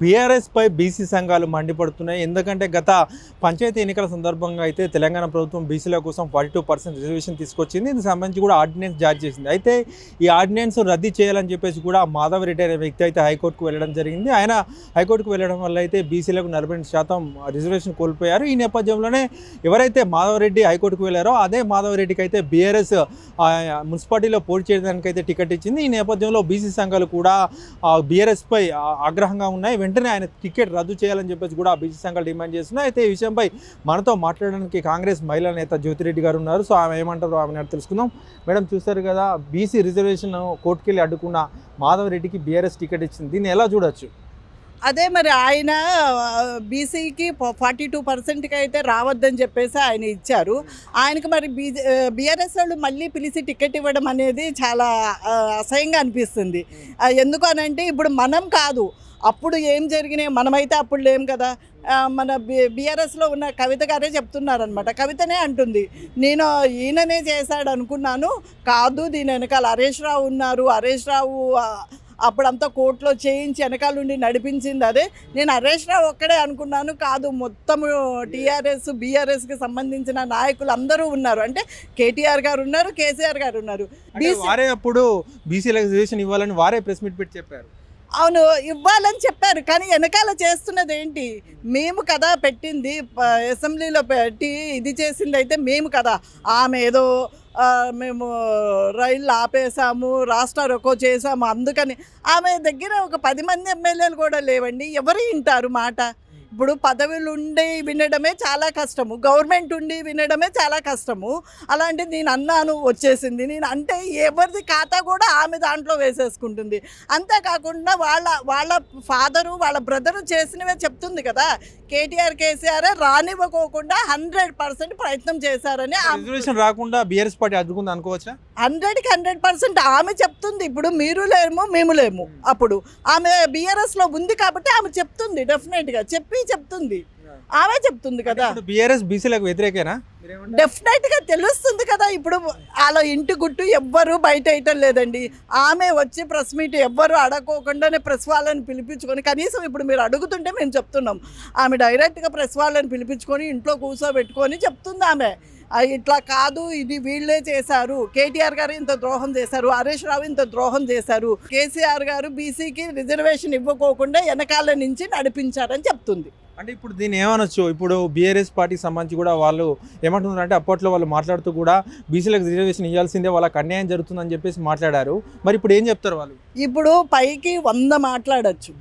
బీఆర్ఎస్పై BC సంఘాలు మండిపడుతున్నాయి. ఎందుకంటే గత పంచాయతీ ఎన్నికల సందర్భంగా అయితే తెలంగాణ ప్రభుత్వం బీసీల కోసం ఫార్టీ టూ పర్సెంట్ రిజర్వేషన్ తీసుకొచ్చింది. దీనికి సంబంధించి కూడా ఆర్డినెన్స్ జారీ చేసింది. అయితే ఈ ఆర్డినెన్స్ రద్దు చేయాలని చెప్పేసి కూడా మాధవ్ రెడ్డి అనే వ్యక్తి అయితే హైకోర్టుకు వెళ్ళడం జరిగింది. ఆయన హైకోర్టుకు వెళ్ళడం వల్ల అయితే బీసీలకు నలభై శాతం రిజర్వేషన్ కోల్పోయారు. ఈ నేపథ్యంలోనే ఎవరైతే మాధవ్ రెడ్డి హైకోర్టుకు వెళ్ళారో అదే మాధవ్ రెడ్డికి అయితే బీఆర్ఎస్ మున్సిపాలిటీలో పోటీ చేయడానికి అయితే టికెట్ ఇచ్చింది. ఈ నేపథ్యంలో బీసీ సంఘాలు కూడా బీఆర్ఎస్పై ఆగ్రహంగా ఉన్నాయి. వెంటనే ఆయన టికెట్ రద్దు చేయాలని చెప్పేసి కూడా బీసీ సంఘాలు డిమాండ్ చేస్తున్నాయి. అయితే ఈ విషయంపై మనతో మాట్లాడడానికి కాంగ్రెస్ మహిళా నేత జ్యోతిరెడ్డి గారు ఉన్నారు. సో ఆమె ఏమంటారో ఆమె తెలుసుకుందాం. మేడం చూస్తారు కదా బీసీ రిజర్వేషన్ కోర్టుకెళ్ళి అడ్డుకున్న మాధవరెడ్డికి బీఆర్ఎస్ టికెట్ ఇచ్చింది. దీన్ని ఎలా చూడొచ్చు? అదే మరి ఆయన బీసీకి ఫార్టీ టూ పర్సెంట్కి అయితే రావద్దని చెప్పేసి ఆయన ఇచ్చారు. ఆయనకి మరి బీజే బీఆర్ఎస్ వాళ్ళు మళ్ళీ పిలిచి టికెట్ ఇవ్వడం అనేది చాలా అసహ్యంగా అనిపిస్తుంది. ఎందుకు ఎందుకు అనంటే ఇప్పుడు మనం కాదు అప్పుడు ఏం జరిగినాయి? మనమైతే అప్పుడు లేం కదా. మన బి బీఆర్ఎస్లో ఉన్న కవిత గారే చెప్తున్నారనమాట కవితనే అంటుంది. నేను ఈయననే చేశాడు అనుకున్నాను కాదు దీని వెనకాల హరీష్ రావు ఉన్నారు. హరీష్ రావు అప్పుడంతా కోర్టులో చేయించి వెనకాల నుండి నడిపించింది అదే. నేను హరీష్ రావు ఒక్కడే అనుకున్నాను. కాదు మొత్తము టీఆర్ఎస్ బీఆర్ఎస్కి సంబంధించిన నాయకులు అందరూ ఉన్నారు. అంటే కేటీఆర్ గారు ఉన్నారు కేసీఆర్ గారు ఉన్నారు. వారే అప్పుడు బీసీలకు రిజర్వేషన్ ఇవ్వాలని వారే ప్రెస్ మీట్ పెట్టి చెప్పారు. అవును ఇవ్వాలని చెప్పారు. కానీ వెనకాల చేస్తున్నది ఏంటి? మేము కదా పెట్టింది అసెంబ్లీలో పెట్టి ఇది చేసింది అయితే మేము కదా. ఆమె ఏదో మేము రైళ్ళు ఆపేసాము రాష్ట్ర రొకో చేసాము అందుకని. ఆమె దగ్గర ఒక పది మంది ఎమ్మెల్యేలు కూడా లేవండి. ఎవరు వింటారు మాట? ఇప్పుడు పదవులు ఉండి వినడమే చాలా కష్టము. గవర్నమెంట్ ఉండి వినడమే చాలా కష్టము. అలాంటి నేను అన్నాను వచ్చేసింది. నేను అంటే ఎవరిది ఖాతా కూడా ఆమె దాంట్లో వేసేసుకుంటుంది. అంతేకాకుండా వాళ్ళ వాళ్ళ ఫాదరు వాళ్ళ బ్రదరు చేసినవే చెప్తుంది కదా. కేటీఆర్ కేసీఆర్ రానివ్వకోకుండా హండ్రెడ్ పర్సెంట్ ప్రయత్నం చేశారని రిజర్వేషన్ రాకుండా బీఆర్ఎస్ పార్టీ అడ్డుకుంది అనుకోవచ్చా? హండ్రెడ్కి హండ్రెడ్ పర్సెంట్ ఆమె చెప్తుంది. ఇప్పుడు మీరు లేము మేము లేము. అప్పుడు ఆమె బీఆర్ఎస్లో ఉంది కాబట్టి ఆమె చెప్తుంది డెఫినెట్గా. చెప్పి చెప్తుంది. ఆమె చెప్తుంది కదా. బీఆర్ఎస్ బీసీలకు వ్యతిరేకేనా? డెఫినెట్గా తెలుస్తుంది కదా. ఇప్పుడు అలా ఇంటి గుట్టు ఎవ్వరు బయట వేయటం లేదండి. ఆమె వచ్చి ప్రెస్ మీట్ ఎవ్వరు అడగకోకుండానే ప్రెస్ వాళ్ళని పిలిపించుకొని కనీసం ఇప్పుడు మీరు అడుగుతుంటే మేము చెప్తున్నాం. ఆమె డైరెక్ట్గా ప్రెస్ వాళ్ళని పిలిపించుకొని ఇంట్లో కూర్చోబెట్టుకొని చెప్తుంది ఆమె. ఇట్లా కాదు ఇది వీళ్ళే చేశారు. కేటీఆర్ గారు ఇంత ద్రోహం చేశారు హరీష్ రావు ఇంత ద్రోహం చేశారు. కేసీఆర్ గారు బీసీకి రిజర్వేషన్ ఇవ్వకోకుండా వెనకాల నుంచి నడిపించారని చెప్తుంది. అంటే ఇప్పుడు దీన్ని ఏమనొచ్చు? ఇప్పుడు బీఆర్ఎస్ పార్టీకి సంబంధించి కూడా వాళ్ళు ఏమంటున్నారు అంటే అప్పట్లో వాళ్ళు మాట్లాడుతూ కూడా బీసీలకు రిజర్వేషన్ ఇవ్వాల్సిందే వాళ్ళకి అన్యాయం జరుగుతుందని చెప్పేసి మాట్లాడారు. మరి ఇప్పుడు ఏం చెప్తారు వాళ్ళు? ఇప్పుడు పైకి వంద మాట్లాడచ్చు.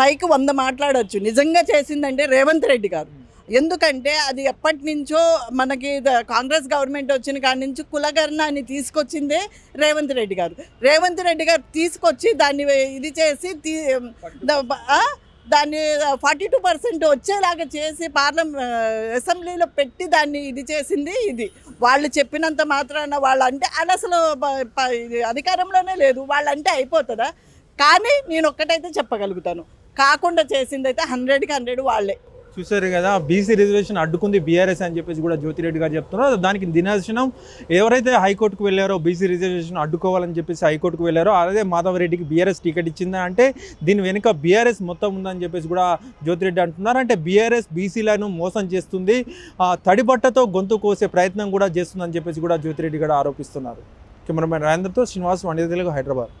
పైకి వంద మాట్లాడచ్చు. నిజంగా చేసిందంటే రేవంత్ రెడ్డి గారు. ఎందుకంటే అది ఎప్పటి నుంచో మనకి కాంగ్రెస్ గవర్నమెంట్ వచ్చిన కాడి నుంచి కులగర్ణాన్ని తీసుకొచ్చిందే రేవంత్ రెడ్డి గారు. రేవంత్ రెడ్డి గారు తీసుకొచ్చి దాన్ని ఇది చేసి తీ దాన్ని ఫార్టీ టూ పర్సెంట్ వచ్చేలాగా చేసి పార్లమెంట్ అసెంబ్లీలో పెట్టి దాన్ని ఇది చేసింది ఇది. వాళ్ళు చెప్పినంత మాత్రాన వాళ్ళు అంటే అది అసలు అధికారంలోనే లేదు. వాళ్ళంటే అయిపోతుందా? కానీ నేను ఒక్కటైతే చెప్పగలుగుతాను. కాకుండా చేసింది అయితే హండ్రెడ్కి హండ్రెడ్ వాళ్ళే. చూసారు కదా బీసీ రిజర్వేషన్ అడ్డుకుంది బీఆర్ఎస్ అని చెప్పేసి కూడా జ్యోతిరెడ్డి గారు చెప్తున్నారు. దానికి దినాశనం ఎవరైతే హైకోర్టుకు వెళ్ళారో బీసీ రిజర్వేషన్ అడ్డుకోవాలని చెప్పేసి హైకోర్టుకు వెళ్ళారో అదే మాధవరెడ్డికి బీఆర్ఎస్ టికెట్ ఇచ్చిందా అంటే దీని వెనుక బీఆర్ఎస్ మొత్తం ఉందని చెప్పేసి కూడా జ్యోతిరెడ్డి అంటున్నారు. అంటే బీఆర్ఎస్ బీసీలను మోసం చేస్తుంది ఆ, తడిబట్టతో గొంతు కోసే ప్రయత్నం కూడా చేస్తుందని చెప్పేసి కూడా జ్యోతిరెడ్డి గారు ఆరోపిస్తున్నారు. కెమెరామెన్ రాజేంద్రతో శ్రీనివాస్ వండి తెలుగు హైదరాబాద్.